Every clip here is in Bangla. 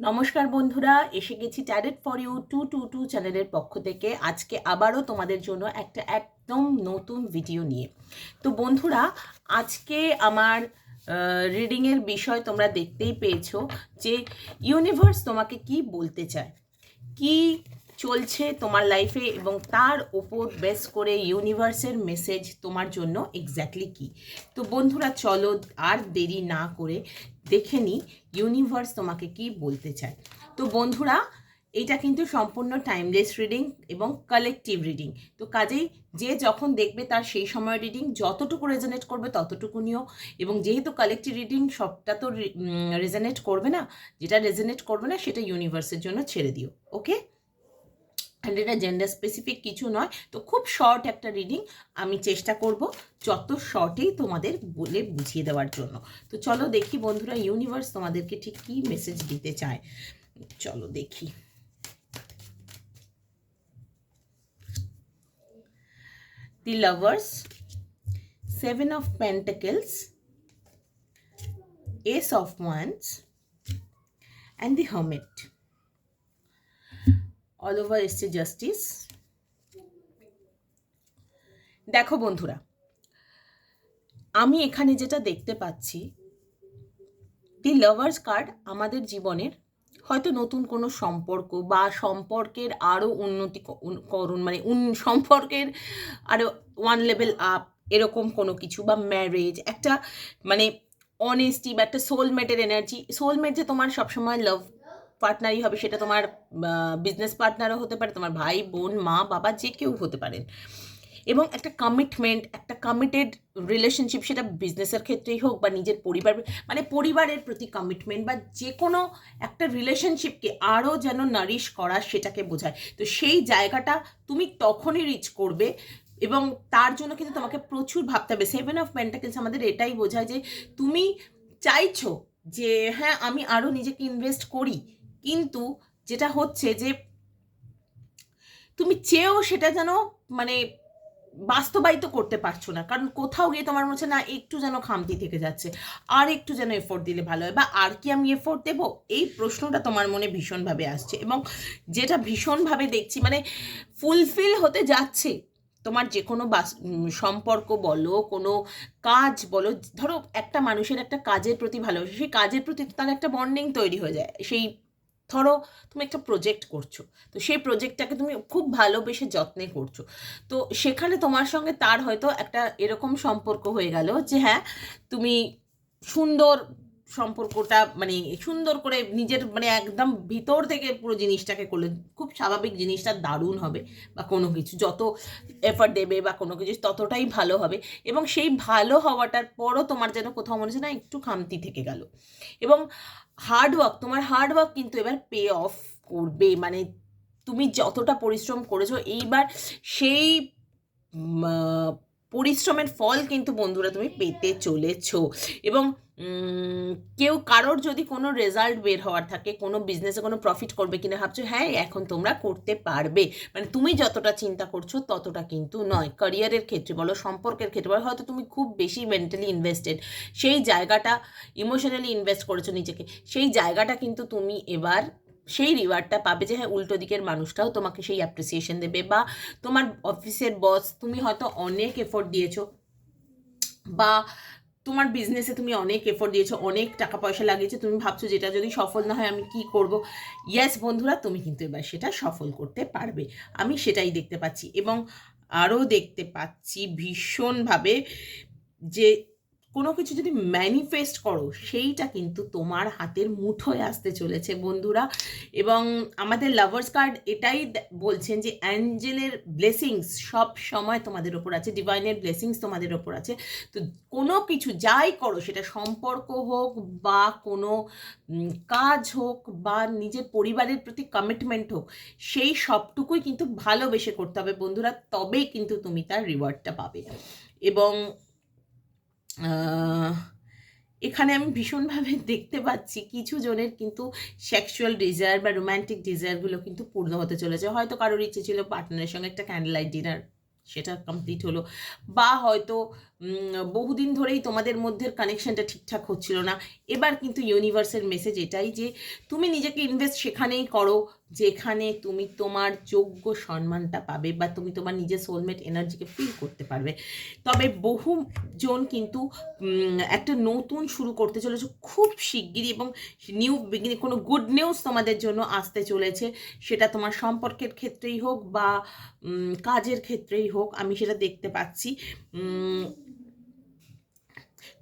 নমস্কার বন্ধুরা, এসে গেছি tarot for you two two two চ্যানেলের পক্ষ থেকে। আজকে আবারও তোমাদের জন্য একটা একদম নতুন ভিডিও নিয়ে। তো বন্ধুরা, আজকে আমার রিডিংয়ের বিষয় তোমরা দেখতেই পেয়েছ যে ইউনিভার্স তোমাকে কি বলতে চায়? কি চলছে তোমার লাইফে এবং তার ওপর বেস করে ইউনিভার্সের মেসেজ তোমার জন্য এক্স্যাক্টলি কি? তো বন্ধুরা, চলো আর দেরি না করে দেখে নিই ইউনিভার্স তোমাকে কি বলতে চায়। তো বন্ধুরা, এটা কিন্তু সম্পূর্ণ টাইমলেস রিডিং এবং কালেকটিভ রিডিং তো কাজেই যে যখন দেখবে তার সেই সময় রিডিং যতটুকু রেজনেট করবে ততটুকু নিও এবং যেহেতু কালেকটিভ রিডিং সবটা তো রেজনেট করবে না, যেটা রেজনেট করবে না, সেটা ইউনিভার্সের জন্য ছেড়ে দিও ওকে অ্যান্ড এটা জেন্ডার স্পেসিফিক কিছু নয়। তো খুব শর্ট একটা রিডিং আমি চেষ্টা করব যত শর্টেই তোমাদের বলে বুঝিয়ে দেওয়ার জন্য। তো চলো দেখি বন্ধুরা ইউনিভার্স তোমাদেরকে ঠিক কী মেসেজ দিতে চায়। চলো দেখি। The lovers seven of pentacles ace of wands and the hermit all over এসছে জাস্টিস দেখো বন্ধুরা, আমি এখানে যেটা দেখতে পাচ্ছি দি লাভার্স কার্ড আমাদের জীবনের হয়তো নতুন কোনো সম্পর্ক বা সম্পর্কের আরও উন্নতি করুন মানে উন সম্পর্কের আরও ওয়ান লেভেল আপ এরকম কোনো কিছু বা ম্যারেজ একটা মানে অনেস্টি বা একটা সোলমেটের এনার্জি সোলমেট যে তোমার সবসময় লাভ পার্টনারই হবে, সেটা তোমার বিজনেস পার্টনারও হতে পারে, তোমার ভাই, বোন, মা, বাবা, যে কেউ হতে পারেন। এবং একটা কমিটমেন্ট একটা কমিটেড রিলেশনশিপ সেটা বিজনেসের ক্ষেত্রেই হোক বা নিজের পরিবার মানে পরিবারের প্রতি কমিটমেন্ট বা যে কোনো একটা রিলেশনশিপকে আরও যেন নারিশ করা সেটাকে বোঝায়। তো সেই জায়গাটা তুমি তখনই রিচ করবে এবং তার জন্য কিন্তু তোমাকে প্রচুর ভাবতে হবে। সেভেন অফ পেন্টাকেলস আমাদের এটাই বোঝায় যে তুমি চাইছো যে হ্যাঁ আমি আরও নিজেকে ইনভেস্ট করি। কিন্তু যেটা হচ্ছে যে তুমি চেয়েও সেটা যেন মানে বাস্তবায়িত করতে পারছ না। কারণ কোথাও গিয়ে তোমার মনে না, একটু যেন খামতি থেকে যাচ্ছে। আর একটু যেন এফোর্ট দিলে ভালো হয়। বা আর কি আমি এফোর্ট দেবো? এই প্রশ্নটা তোমার মনে ভীষণভাবে আসছে এবং যেটা ভীষণভাবে দেখছি মানে ফুলফিল হতে যাচ্ছে। তোমার যে কোনো সম্পর্ক বলো, কোনো কাজ বলো, ধরো একটা মানুষের একটা কাজের প্রতি ভালোবাসে, সেই কাজের প্রতি তার একটা বন্ডিং তৈরি হয়ে যায়। সেই ধরো তুমি একটা প্রজেক্ট করছ, তো সেই প্রজেক্টটাকে তুমি খুব ভালোবেসে যত্নে করছ। তো সেখানে তোমার সঙ্গে তার হয়তো একটা এরকম সম্পর্ক হয়ে গেল যে হ্যাঁ তুমি সুন্দর সম্পর্কটা মানে সুন্দর করে নিজের মানে একদম ভিতর থেকে পুরো জিনিসটাকে করলে খুব স্বাভাবিক জিনিসটা দারুণ হবে বা কোনো কিছু, যত এফার্ট দেবে বা কোনো কিছু, ততটাই ভালো হবে। এবং সেই ভালো হওয়াটার পরও তোমার যেন কোথাও মনে হচ্ছে না একটু খামতি থেকে গেল। এবং হার্ডওয়ার্ক তোমার হার্ডওয়ার্ক কিন্তু এবার পে অফ করবে। মানে তুমি যতটা পরিশ্রম করেছ, এইবার সেই পরিশ্রমের ফল কিন্তু বন্ধুরা তুমি পেতে চলেছ। এবং কেউ কারোর যদি কোনো রেজাল্ট বের হওয়ার থাকে, কোনো বিজনেসে কোনো প্রফিট করবে কিনা ভাবছ হ্যাঁ এখন তোমরা করতে পারবে। মানে তুমি যতটা চিন্তা করছ ততটা কিন্তু নয়। ক্যারিয়ারের ক্ষেত্রে বলো, সম্পর্কের ক্ষেত্রে বলো, হয়তো তুমি খুব বেশি মেন্টালি ইনভেস্টেড সেই জায়গাটা ইমোশনালি ইনভেস্ট করেছ নিজেকে। সেই জায়গাটা কিন্তু তুমি এবার সেই রিওয়ার্ডটা পাবে যে হ্যাঁ উল্টো দিকের মানুষটাও তোমাকে সেই অ্যাপ্রিসিয়েশন দেবে বা তোমার অফিসের বস তুমি হয়তো অনেক এফোর্ট দিয়েছ বা তোমার বিজনেসে তুমি অনেক এফোর্ট দিয়েছ, অনেক টাকা পয়সা লাগিয়েছো, তুমি ভাবছ যেটা যদি সফল না হয় আমি কি করব? ইয়াস বন্ধুরা, তুমি কিন্তু এবার সেটা সফল করতে পারবে। আমি সেটাই দেখতে পাচ্ছি এবং আরও দেখতে পাচ্ছি ভীষণভাবে যে কোনো কিছু যদি ম্যানিফেস্ট করো, সেইটা কিন্তু তোমার হাতের মুঠোয় আসতে চলেছে, বন্ধুরা। এবং আমাদের লাভার্স কার্ড এটাই বলছেন যে অ্যাঞ্জেলের ব্লেসিংস সব সময় তোমাদের ওপর আছে ডিভাইনের ব্লেসিংস তোমাদের ওপর আছে। তো কোনো কিছু যাই করো, সেটা সম্পর্ক হোক বা কোনো কাজ হোক বা নিজের পরিবারের প্রতি কমিটমেন্ট হোক, সেই সবটুকুই কিন্তু ভালোবেসে করতে হবে, বন্ধুরা। তবেই কিন্তু তুমি তার রিওয়ার্ডটা পাবে। এবং এখানে আমি ভীষণভাবে দেখতে পাচ্ছি কিছু জনের কিন্তু সেক্সুয়াল ডিজায়ার বা রোম্যান্টিক ডিজায়ারগুলো কিন্তু পূর্ণ হতে চলেছে। হয়তো কারোর ইচ্ছে ছিল পার্টনারের সঙ্গে একটা ক্যান্ডেল লাইট ডিনার সেটা কমপ্লিট হলো। বা হয়তো বহুদিন ধরেই তোমাদের মধ্যে কানেকশনটা ঠিকঠাক হচ্ছিল না। এবার কিন্তু ইউনিভার্সের মেসেজ এটাই যে, তুমি নিজেকে ইনভেস্ট সেখানেই করো, যেখানে তুমি তোমার যোগ্য সম্মানটা পাবে বা তুমি তোমার নিজের সোলমেট এনার্জিকে ফিল করতে পারবে। তবে বহুজন কিন্তু একটা নতুন শুরু করতে চলেছে খুব শিগগিরই এবং নিউ বিগিনিং কোনো গুড নিউজ তোমাদের জন্য আসতে চলেছে। সেটা তোমার সম্পর্কের ক্ষেত্রেই হোক বা কাজের ক্ষেত্রেই হোক, আমি সেটা দেখতে পাচ্ছি।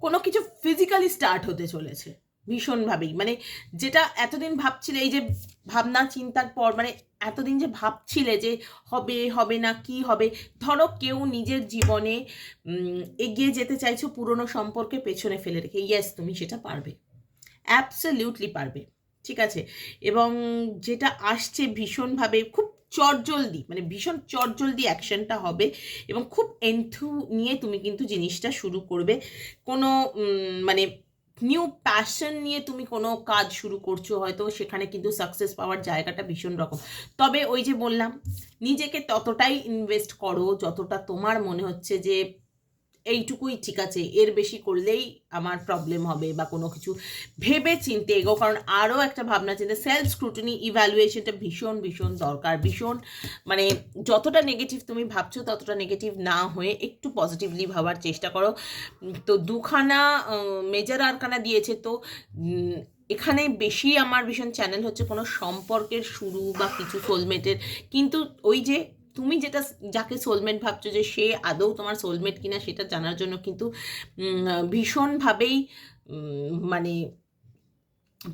কোনো কিছু ফিজিক্যালি স্টার্ট হতে চলেছে, ভীষণভাবেই। মানে যেটা এতদিন ভাবছিলে, এই যে ভাবনা, চিন্তার পর মানে এতদিন যে ভাবছিলে যে হবে হবে না, কি হবে, ধরো কেউ নিজের জীবনে এগিয়ে যেতে চাইছো পুরনো সম্পর্কে পেছনে ফেলে রেখে ইয়েস তুমি সেটা পারবে। অ্যাবসলিউটলি পারবে। ঠিক আছে? এবং যেটা আসছে ভীষণভাবে, খুব চটজলদি মানে ভীষণ চটজলদি অ্যাকশনটা হবে এবং খুব এন্থু নিয়ে তুমি কিন্তু জিনিসটা শুরু করবে। কোনো মানে নিউ প্যাশন নিয়ে তুমি কোনো কাজ শুরু করছ হয়তো, সেখানে কিন্তু সাকসেস পাওয়ার জায়গাটা ভীষণ রকম। তবে ওই যে বললাম, নিজেকে ততটাই ইনভেস্ট করো যতটা তোমার মনে হচ্ছে যে এইটুকুই ঠিক আছে। এর বেশি করলেই আমার প্রবলেম হবে বা কোনো কিছু ভেবে চিনতে এগো কারণ আরও একটা ভাবনা চিন্তা সেলফ স্ক্রুটিনি ইভ্যালুয়েশনটা ভীষণ ভীষণ দরকার, ভীষণ মানে যতটা নেগেটিভ তুমি ভাবছ, ততটা নেগেটিভ না হয়ে একটু পজিটিভলি ভাবার চেষ্টা করো। তো দুখানা মেজর আরখানা দিয়েছে তো এখানে বেশি আমার ভীষণ চ্যানেল হচ্ছে কোনো সম্পর্কের শুরু বা কিছু সোলমেটের কিন্তু ওই যে তুমি যেটা যাকে সোলমেট ভাবছ যে সে আদৌ তোমার সোলমেট কিনা সেটা জানার জন্য কিন্তু ভীষণভাবেই মানে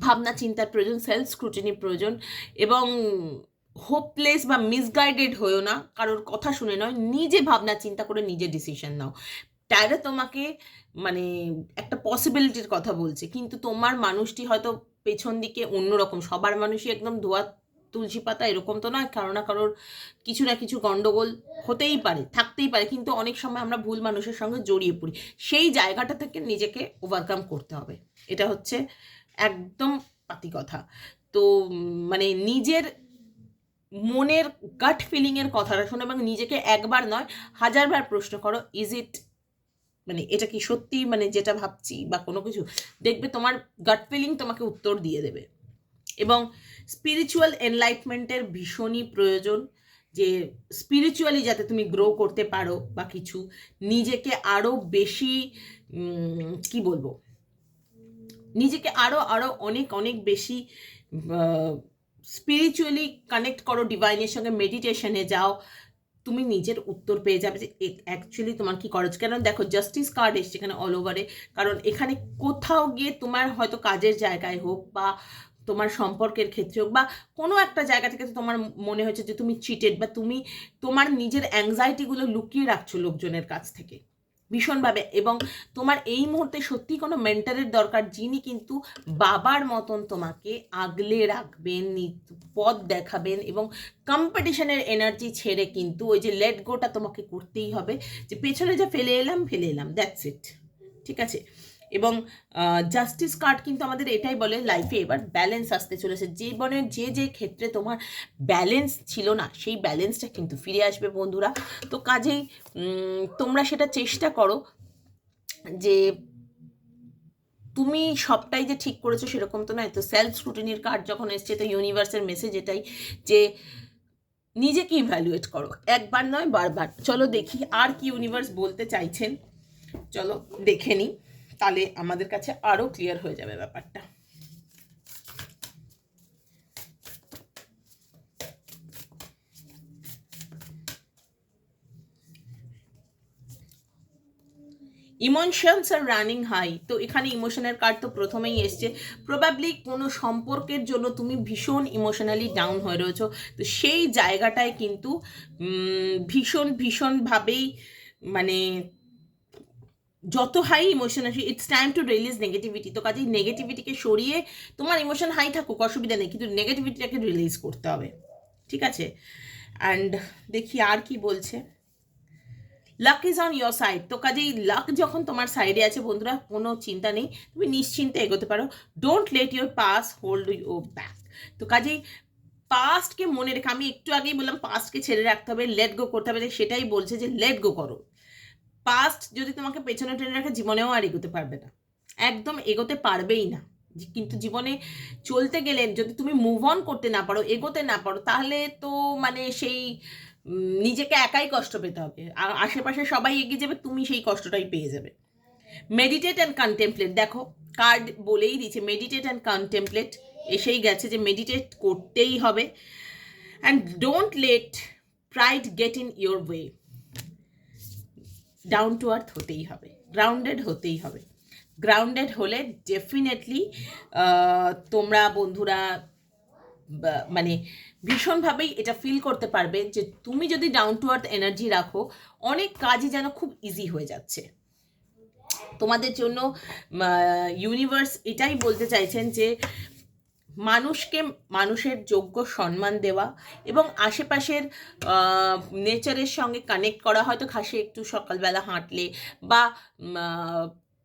ভাবনা চিন্তার প্রয়োজন সেলফ স্ক্রুটিনি প্রয়োজন এবং হোপলেস বা মিসগাইডেড হয়েও না, কারোর কথা শুনে নয়, নিজে ভাবনা চিন্তা করে নিজে ডিসিশন নাও। তাইলে তোমাকে মানে একটা পসিবিলিটির কথা বলছে, কিন্তু তোমার মানুষটি হয়তো পেছন দিকে অন্যরকম, সবার মানুষই একদম ধোয়া তুলসী পাতা এরকম তো নয়, কারও না কারোর কিছু না কিছু গন্ডগোল হতেই পারে, থাকতেই পারে, কিন্তু অনেক সময় আমরা ভুল মানুষের সঙ্গে জড়িয়ে পড়ি। সেই জায়গাটা থেকে নিজেকে ওভারকাম করতে হবে। এটা হচ্ছে একদম পাতি কথা। তো মানে নিজের মনের গাট ফিলিংয়ের কথাটা শোনো এবং নিজেকে একবার নয় হাজারবার প্রশ্ন করো ইজ ইট মানে এটা কি সত্যি মানে যেটা ভাবছি বা কোনো কিছু, দেখবে তোমার গাট ফিলিং তোমাকে উত্তর দিয়ে দেবে। এবং স্পিরিচুয়াল এনলাইটমেন্টের ভীষণই প্রয়োজন, যে স্পিরিচুয়ালি যাতে তুমি গ্রো করতে পারো বা কিছু, নিজেকে আরও বেশি কি বলব? নিজেকে আরও আরও অনেক অনেক বেশি স্পিরিচুয়ালি কানেক্ট করো ডিভাইনের সঙ্গে মেডিটেশনে যাও, তুমি নিজের উত্তর পেয়ে যাবে যে অ্যাকচুয়ালি তোমার কি খরচ কেন দেখো জাস্টিস কার্ড এসছে এখানে অল ওভারে কারণ এখানে কোথাও গিয়ে তোমার হয়তো কাজের জায়গায় হোক বা তোমার সম্পর্কের ক্ষেত্রে হোক বা কোনো একটা জায়গা থেকে তোমার মনে হচ্ছে যে তুমি চিটেড বা তুমি তোমার নিজের অ্যাংজাইটিগুলো লুকিয়ে রাখছো লোকজনের কাছ থেকে। ভীষণভাবে এবং তোমার এই মুহূর্তে সত্যি কোনো মেন্টারের দরকার যিনি কিন্তু বাবার মতন তোমাকে আগলে রাখবেন পথ দেখাবেন এবং কম্পিটিশনের এনার্জি ছেড়ে কিন্তু ওই যে লেট গোটা তোমাকে করতেই হবে যে পেছনে যা ফেলে এলাম ফেলে এলাম দ্যাটস ইট ঠিক আছে? এবং জাস্টিস কার্ড কিন্তু আমাদের এটাই বলে লাইফে এবার ব্যালেন্স আসতে চলেছে। জীবনের যে যে ক্ষেত্রে তোমার ব্যালেন্স ছিল না, সেই ব্যালেন্সটা কিন্তু ফিরে আসবে বন্ধুরা। তো কাজেই তোমরা সেটা চেষ্টা করো যে তুমি সবটাই যে ঠিক করেছ সেরকম তো নয়। তো সেলফ স্ক্রুটিনির কার্ড যখন এসছে, তো ইউনিভার্সের মেসেজ এটাই যে নিজেকে ইভ্যালুয়েট করো। একবার নয়, বারবার। চলো দেখি আর কি ইউনিভার্স বলতে চাইছেন। চলো দেখে নিই। তাহলে আমাদের কাছে আরও ক্লিয়ার হয়ে যাবে ব্যাপারটা। ইমোশনস আর রানিং হাই তো এখানে ইমোশনের কার্ড তো প্রথমেই এসছে। প্রবাবলি কোনো সম্পর্কের জন্য তুমি ভীষণ ইমোশনালি ডাউন হয়ে রয়েছো। তো সেই জায়গাটায় কিন্তু ভীষণ ভীষণভাবেই মানে যত হাই ইমোশন আসে it's time to release negativity তো কাজেই নেগেটিভিটিকে সরিয়ে তোমার ইমোশন হাই থাকুক, অসুবিধা নেই, কিন্তু নেগেটিভিটিটাকে রিলিজ করতে হবে। ঠিক আছে? অ্যান্ড দেখি আর কি বলছে। Luck is on your side তো কাজেই লাক যখন তোমার সাইডে আছে, বন্ধুরা, কোনো চিন্তা নেই, তুমি নিশ্চিন্তে এগোতে পারো। Don't let your past hold you back তো কাজেই পাস্টকে মনে রেখে, আমি একটু আগেই বললাম পাস্টকে ছেড়ে রাখতে হবে লেট গো করতে হবে সেটাই বলছে যে লেট গো করো। পাস্ট যদি তোমাকে পেছনে টেনে রাখে, জীবনেও আর এগোতে পারবে না। একদম এগোতে পারবেই না। কিন্তু জীবনে চলতে গেলে যদি তুমি মুভ অন করতে না পারো, এগোতে না পারো, তাহলে তো মানে সেই নিজেকে একাই কষ্ট পেতে হবে। আর আশেপাশে সবাই এগিয়ে যাবে, তুমি সেই কষ্টটাই পেয়ে যাবে। মেডিটেট অ্যান্ড কন্টেম্পলেট দেখো কার্ড বলেই দিচ্ছে মেডিটেট অ্যান্ড কন্টেম্পলেট এসেই গেছে যে মেডিটেট করতেই হবে। And don't let pride get in your way down to earth হতেই হবে গ্রাউন্ডেড হতেই হবে। গ্রাউন্ডেড হলে ডেফিনেটলি তোমরা বন্ধুরা মানে ভীষণভাবেই এটা ফিল করতে পারবে যে তুমি যদি ডাউন টু আর্থ এনার্জি রাখো, অনেক কাজই যেন খুব ইজি হয়ে যাচ্ছে। তোমাদের জন্য ইউনিভার্স এটাই বলতে চাইছেন যে মানুষকে মানুষের যোগ্য সম্মান দেওয়া এবং আশেপাশের নেচারের সঙ্গে কানেক্ট করা। হয়তো ঘাসে একটু সকালবেলা হাঁটলে বা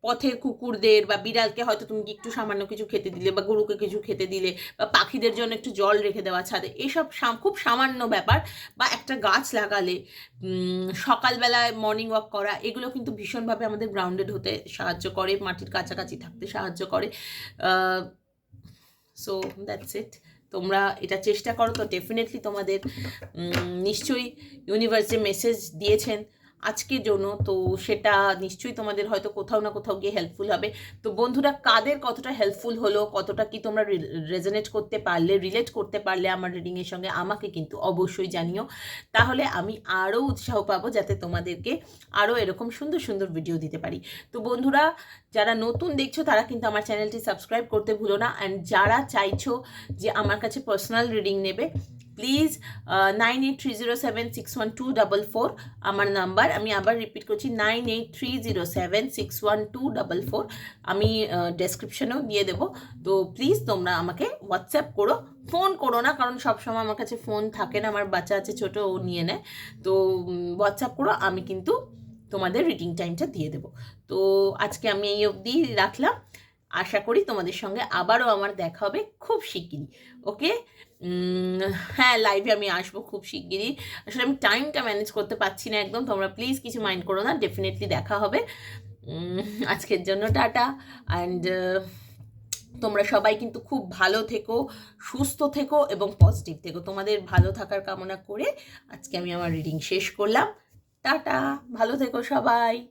পথের কুকুরদের বা বিড়ালকে হয়তো তুমি একটু সামান্য কিছু খেতে দিলে বা গরুকে কিছু খেতে দিলে বা পাখিদের জন্য একটু জল রেখে দেওয়া, ছাদে, এসব খুব সামান্য ব্যাপার। বা একটা গাছ লাগালে সকালবেলায় মর্নিং ওয়াক করা, এগুলো কিন্তু ভীষণভাবে আমাদের গ্রাউন্ডেড হতে সাহায্য করে, মাটির কাছাকাছি থাকতে সাহায্য করে। সো দ্যাটস ইট তোমরা এটা চেষ্টা করো তো ডেফিনেটলি তোমাদের নিশ্চয়ই ইউনিভার্স মেসেজ দিয়েছেন আজকের জন্য, তো সেটা নিশ্চয়ই তোমাদের হয়তো কোথাও না কোথাও গিয়ে হেল্পফুল হবে। তো বন্ধুরা, কাদের কতটা হেল্পফুল হলো, কতটা কি তোমরা রেজনেট করতে পারলে রিলেট করতে পারলে আমার রিডিংয়ের সঙ্গে, আমাকে কিন্তু অবশ্যই জানিও। তাহলে আমি আরও উৎসাহ পাবো যাতে তোমাদেরকে আরও এরকম সুন্দর সুন্দর ভিডিও দিতে পারি। তো বন্ধুরা, যারা নতুন দেখছ, তারা কিন্তু আমার চ্যানেলটি সাবস্ক্রাইব করতে ভুলো না। অ্যান্ড যারা চাইছো যে আমার কাছে পার্সোনাল রিডিং নেবে please nine eight three zero seven six one two double four আমার নাম্বার আমি আবার রিপিট করছি nine eight three zero seven six one two double four আমি ডেসক্রিপশনেও দিয়ে দেবো। তো প্লিজ তোমরা আমাকে হোয়াটসঅ্যাপ করো ফোন করো না, কারণ সবসময় আমার কাছে ফোন থাকে না, আমার বাচ্চা আছে, ছোটো, ও নিয়ে নেয়। তো হোয়াটসঅ্যাপ করো, আমি কিন্তু তোমাদের রিডিং টাইমটা দিয়ে দেবো। তো আজকে আমি এই অবধি রাখলাম। আশা করি তোমাদের সঙ্গে আবারও আমার দেখা হবে খুব শিগগিরই, ওকে? হ্যাঁ লাইভে আমি আসব খুব শিগগিরই। আসলে আমি টাইমটা ম্যানেজ করতে পারছি না একদম, তোমরা প্লিজ কিছু মাইন্ড করো না ডেফিনেটলি দেখা হবে। আজকের জন্য টাটা অ্যান্ড তোমরা সবাই কিন্তু খুব ভালো থেকো, সুস্থ থেকো এবং পজিটিভ থেকো। তোমাদের ভালো থাকার কামনা করে আজকে আমি আমার রিডিং শেষ করলাম। টাটা, ভালো থেকো সবাই।